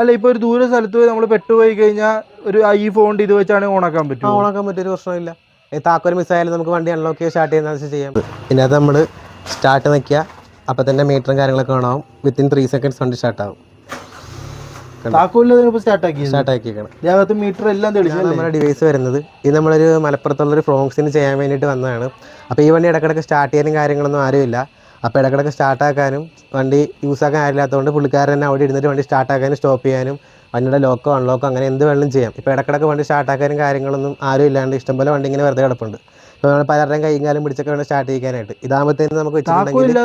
അല്ല ഇപ്പൊ ഒരു ദൂര സ്ഥലത്ത് പോയി നമ്മൾ പെട്ടുപോയി കഴിഞ്ഞാൽ ഒരു ഈ ഫോണിന്റെ ഇത് വെച്ചാണ് ഓണാക്കാൻ പറ്റും. ഓണാക്കാൻ പറ്റിയൊരു പ്രശ്നമില്ല. ഈ താക്കോൽ മിസ്സായാലും നമുക്ക് വണ്ടി അൺലോക്ക് ചെയ്ത് സ്റ്റാർട്ട് ചെയ്യുന്ന ചെയ്യാം. അത് നമ്മൾ സ്റ്റാർട്ട് നിൽക്കുക അപ്പം തന്നെ മീറ്ററും കാര്യങ്ങളൊക്കെ കാണാവും. വിത്തിൻ ത്രീ സെക്കൻഡ്സ് വണ്ടി സ്റ്റാർട്ട് ആവും. താക്കോലിൽ സ്റ്റാർട്ട് ആക്കി സ്റ്റാർട്ട് ആക്കിയേക്കണം. ഇതിനകത്ത് മീറ്റർ എല്ലാം നമ്മുടെ ഡിവൈസ് വരുന്നത്. ഇത് നമ്മളൊരു മലപ്പുറത്തുള്ളൊരു ഫ്രോങ്സിന് ചെയ്യാൻ വേണ്ടിയിട്ട് വന്നതാണ്. അപ്പോൾ ഈ വണ്ടി ഇടക്കിടക്ക് സ്റ്റാർട്ട് ചെയ്യാനും കാര്യങ്ങളൊന്നും ആരുമില്ല. അപ്പോൾ ഇടക്കിടക്ക് സ്റ്റാർട്ടാക്കാനും വണ്ടി യൂസ് ആക്കാൻ ആരില്ലാത്തതുകൊണ്ട് പുള്ളിക്കാരൻ തന്നെ അവിടെ ഇരുന്നിട്ട് വണ്ടി സ്റ്റാർട്ടാക്കാനും സ്റ്റോപ്പ് ചെയ്യാനും വണ്ടിയുടെ ലോക്കോ അൺലോക്കോ അങ്ങനെ എന്ത് വേണമെങ്കിലും ചെയ്യാം. ഇപ്പോൾ ഇടക്കിടക്ക് വണ്ടി സ്റ്റാർട്ടാക്കാനും കാര്യങ്ങളൊന്നും ആരും ഇല്ലാണ്ട് ഇഷ്ടംപോലെ വണ്ടി ഇങ്ങനെ വെറുതെ കിടപ്പുണ്ട്. ഇപ്പോൾ നമ്മൾ പലരുടെയും കൈയും കാലും പിടിച്ചൊക്കെ വേണം സ്റ്റാർട്ട് ചെയ്യാനായിട്ട്. ഇതാകുമ്പോഴത്തേന് നമുക്ക് വെച്ചിട്ടുണ്ടെങ്കിൽ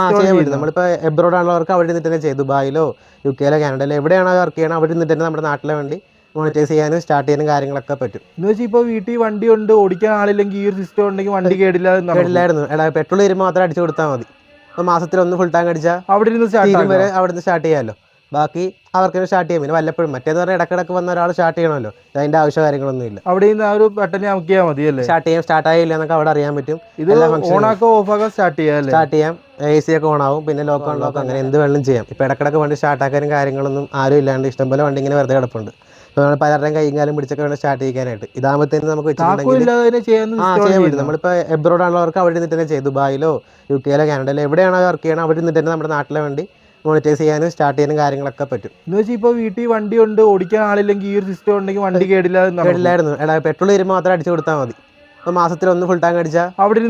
ആ ചെയ്യാൻ പറ്റും. നമ്മളിപ്പോൾ എബ്രോഡ് ആണുള്ളവർക്ക് അവിടെ ഇരുന്നിട്ട് തന്നെ ചെയ്യും. ദുബായിലോ യു കെയിലോ കാനഡയിലോ എവിടെയാണോ വർക്ക് ചെയ്യണം അവിടെ ഇരുന്നിട്ട് തന്നെ നമ്മുടെ നാട്ടിലെ വണ്ടി മോണിറ്റൈസ് ചെയ്യാനും സ്റ്റാർട്ട് ചെയ്യാനും കാര്യങ്ങളൊക്കെ പറ്റും. എന്ന് വെച്ചാൽ ഇപ്പോൾ വീട്ടിൽ വണ്ടി ഉണ്ട് ഓടിക്കാൻ ആളില്ലെങ്കിൽ ഈ ഒരു സിസ്റ്റം ഉണ്ടെങ്കിൽ വണ്ടി കേടില്ല കേടില്ലായിരുന്നു എടാ പെട്രോൾ വരുമ്പോൾ മാത്രം അടിച്ചു കൊടുത്താൽ മതി. അപ്പോൾ മാസത്തിൽ ഒന്ന് ഫുൾ ടാങ്ക് അടിച്ചാൽ അവിടെ ഇരുന്ന് സ്റ്റാർട്ട് വരെ അവിടെ നിന്ന് സ്റ്റാർട്ട് ചെയ്യാമല്ലോ ബാക്കി അവർക്ക് സ്റ്റാർട്ട് ചെയ്യാം. പിന്നെ വല്ലപ്പോഴും. മറ്റേന്ന് പറഞ്ഞാൽ ഇടക്കിടക്ക് വന്ന ഒരാൾ സ്റ്റാർട്ട് ചെയ്യണമല്ലോ. അതിന്റെ ആവശ്യം കാര്യങ്ങളൊന്നും ഇല്ല. അവിടെ നിന്ന് ആ ഒരു ബട്ടൺ അമക്കിയാൽ മതി അല്ലേ? സ്റ്റാർട്ട് ചെയ്യാം. സ്റ്റാർട്ട് ആയില്ല എന്നൊക്കെ അവിടെ അറിയാൻ പറ്റും. ഇത് ഓണാക്കോ ഓഫാക്കോ സ്റ്റാർട്ട് ചെയ്യാം സ്റ്റാർട്ട് ചെയ്യാം. എ സി ഒക്കെ ഓൺ ആവും. പിന്നെ ലോക്ക് ഓൺ ലോക്ക് അങ്ങനെ എന്ത് വേണമെങ്കിലും ചെയ്യാം. ഇപ്പോൾ ഇടക്കിടക്ക് വണ്ടി സ്റ്റാർട്ട് ആക്കാനും കാര്യങ്ങളൊന്നും ആരും ഇല്ലാണ്ട് ഇഷ്ടംപോലെ വണ്ടി ഇങ്ങനെ വെറുതെ കിടപ്പുണ്ട്. പലരുടെയും കൈയും കാലം പിടിച്ചൊക്കെ വേണം സ്റ്റാർട്ട് ചെയ്യാനായിട്ട് ഇതാകുമ്പോഴത്തേന് നമുക്ക് വെച്ചിട്ടുണ്ടെങ്കിൽ ആ ചെയ്യാൻ പറ്റും. നമ്മളിപ്പോൾ എബ്രോഡ് ആണുള്ളവർക്ക് അവിടെ നിന്ന് തന്നെ ചെയ്യും. ദുബായിലോ യു കെയിലോ കാനഡയിലോ എവിടെയാണോ വർക്ക് ചെയ്യണം അവിടെ നിന്ന് തന്നെ നമ്മുടെ നാട്ടിലെ വേണ്ടി മോണിറ്റൈസ് ചെയ്യാനും സ്റ്റാർട്ട് ചെയ്യാനും കാര്യങ്ങളൊക്കെ പറ്റും. എന്ന് വെച്ചാൽ ഇപ്പൊ വീട്ടിൽ വണ്ടി ഉണ്ട് ഓടിക്കാൻ ആളില്ലെങ്കിൽ ഈ ഒരു സിസ്റ്റം ഉണ്ടെങ്കിൽ വണ്ടി കേടില്ല കേടില്ലായിരുന്നു. എടാ പെട്രോൾ വരുമ്പോൾ മാത്രം അടിച്ചു കൊടുത്താൽ മതി. അപ്പൊ മാസത്തിൽ ഒന്ന് ഫുൾ ടാങ്ക് അടിച്ചാൽ അവിടെ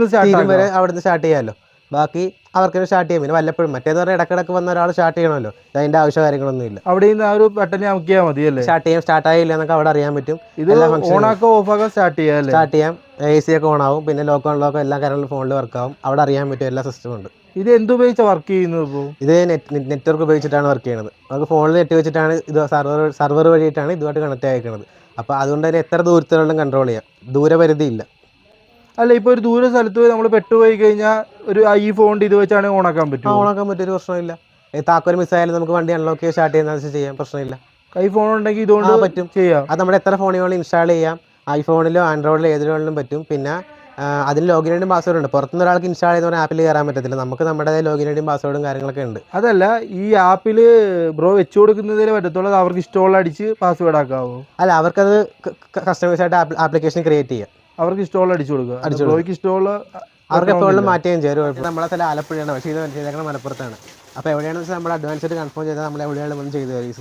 വരെ അവിടെ നിന്ന് സ്റ്റാർട്ട് ചെയ്യാമല്ലോ ബാക്കി അവർക്ക് സ്റ്റാർട്ട് ചെയ്യാം പിന്നെ വല്ലപ്പോഴും മറ്റേന്ന് പറഞ്ഞാൽ ഇടക്കിടക്ക് വന്ന ഒരാൾ സ്റ്റാർട്ട് ചെയ്യണമല്ലോ. അതിന്റെ ആവശ്യ കാര്യങ്ങളൊന്നും ഇല്ല അവിടെ നിന്ന് ആ ഒരു ബട്ടൺ അമക്കിയാൽ മതി അല്ലേ? സ്റ്റാർട്ട് ചെയ്യാം. സ്റ്റാർട്ട് ആയില്ല എന്നൊക്കെ അവിടെ അറിയാൻ പറ്റും. ഇത് ഓണാക്കോ ഓഫാക്കോ സ്റ്റാർട്ട് ചെയ്യാം സ്റ്റാർട്ട് ചെയ്യാം. എ സി ഒക്കെ ഓൺ ആവും. പിന്നെ ലോക്ക് ഓൺ ലോക്കോ എല്ലാ കാര്യങ്ങളും ഫോണിൽ വർക്ക് ആവും. അവിടെ അറിയാൻ പറ്റും എല്ലാ സിസ്റ്റം ഉണ്ട്. ഇത് എന്തുപയോഗിച്ച വർക്ക് ചെയ്യുന്നത് ഇപ്പോൾ ഇത് നെറ്റ് നെറ്റ്വർക്ക് ഉപയോഗിച്ചിട്ടാണ് വർക്ക് ചെയ്യുന്നത് നമുക്ക് ഫോണിൽ നെറ്റ് വെച്ചിട്ടാണ് ഇത് സർവർ സർവർ വഴിയിട്ടാണ് ഇതുമായിട്ട് കണക്ട് ആയിരിക്കുന്നത് അപ്പോൾ അതുകൊണ്ട് തന്നെ എത്ര ദൂരത്തിലുള്ള കൺട്രോൾ ചെയ്യാം. ദൂരപരിധി ഇല്ല. അല്ല ഇപ്പൊ ഒരു ദൂര സ്ഥലത്ത് പോയി നമ്മൾ പെട്ടുപോയി കഴിഞ്ഞാൽ ഒരു ഈ ഫോണിന്റെ ഇത് വെച്ചാണ് ഓണാക്കാൻ പറ്റും ഓണാക്കാൻ പറ്റിയൊരു പ്രശ്നമില്ല. ഈ താക്കോൽ മിസ്സായാലും നമുക്ക് വണ്ടി അൺലോക്ക് ചെയ്ത് സ്റ്റാർട്ട് ചെയ്യുന്ന ചെയ്യാം പ്രശ്നമില്ല. ഐ ഫോൺ ഉണ്ടെങ്കിൽ ഇതുകൊണ്ട് പറ്റും. ചെയ്യാം. അത് നമ്മുടെ എത്ര ഫോണുകളിൽ ഇൻസ്റ്റാൾ ചെയ്യാം. ഐഫോണിലോ ആൻഡ്രോയിഡിലോ ഏതിലും പറ്റും. പിന്നെ അതിന് ലോഗിൻ ഐഡിയും പാസ്വേഡ് ഉണ്ട്. പുറത്തുനിന്ന് ഒരാൾക്ക് ഇൻസ്റ്റാൾ ചെയ്യുന്ന ആപ്പിൽ കയറാൻ പറ്റത്തില്ല. നമുക്ക് നമ്മുടെ ലോഗിൻ ഐഡിയും പാസ്വേഡും കാര്യങ്ങളൊക്കെ ഉണ്ട്. അതല്ല ഈ ആപ്പിൽ ബ്രോ വെച്ചു കൊടുക്കുന്നതിന് പറ്റത്തുള്ളൂ. അവർക്ക് ഇഷ്ടമുള്ള അടിച്ച് പാസ്വേഡ് ആക്കാവോ. അല്ല അവർക്കത് കസ്റ്റമൈസ് ആയിട്ട് ആപ്ലിക്കേഷൻ ക്രിയേറ്റ് ചെയ്യാം. അവർക്ക് സ്റ്റോൾ അടിച്ചു കൊടുക്കുക. അടിച്ചു സ്റ്റോൾ അവർക്ക് എപ്പോഴും മാറ്റുകയും ചെയ്യും. നമ്മളെ സ്ഥലം ആലപ്പുഴയാണ്. പക്ഷേ ഇത് ചെയ്തേക്കുന്നത് മലപ്പുറത്താണ്. അപ്പോൾ എവിടെയാണെന്ന് വെച്ചാൽ നമ്മൾ അഡ്വാൻസ് ആയിട്ട് കൺഫേം ചെയ്താൽ നമ്മൾ എവിടെയാണ് വന്ന് ചെയ്തു തരും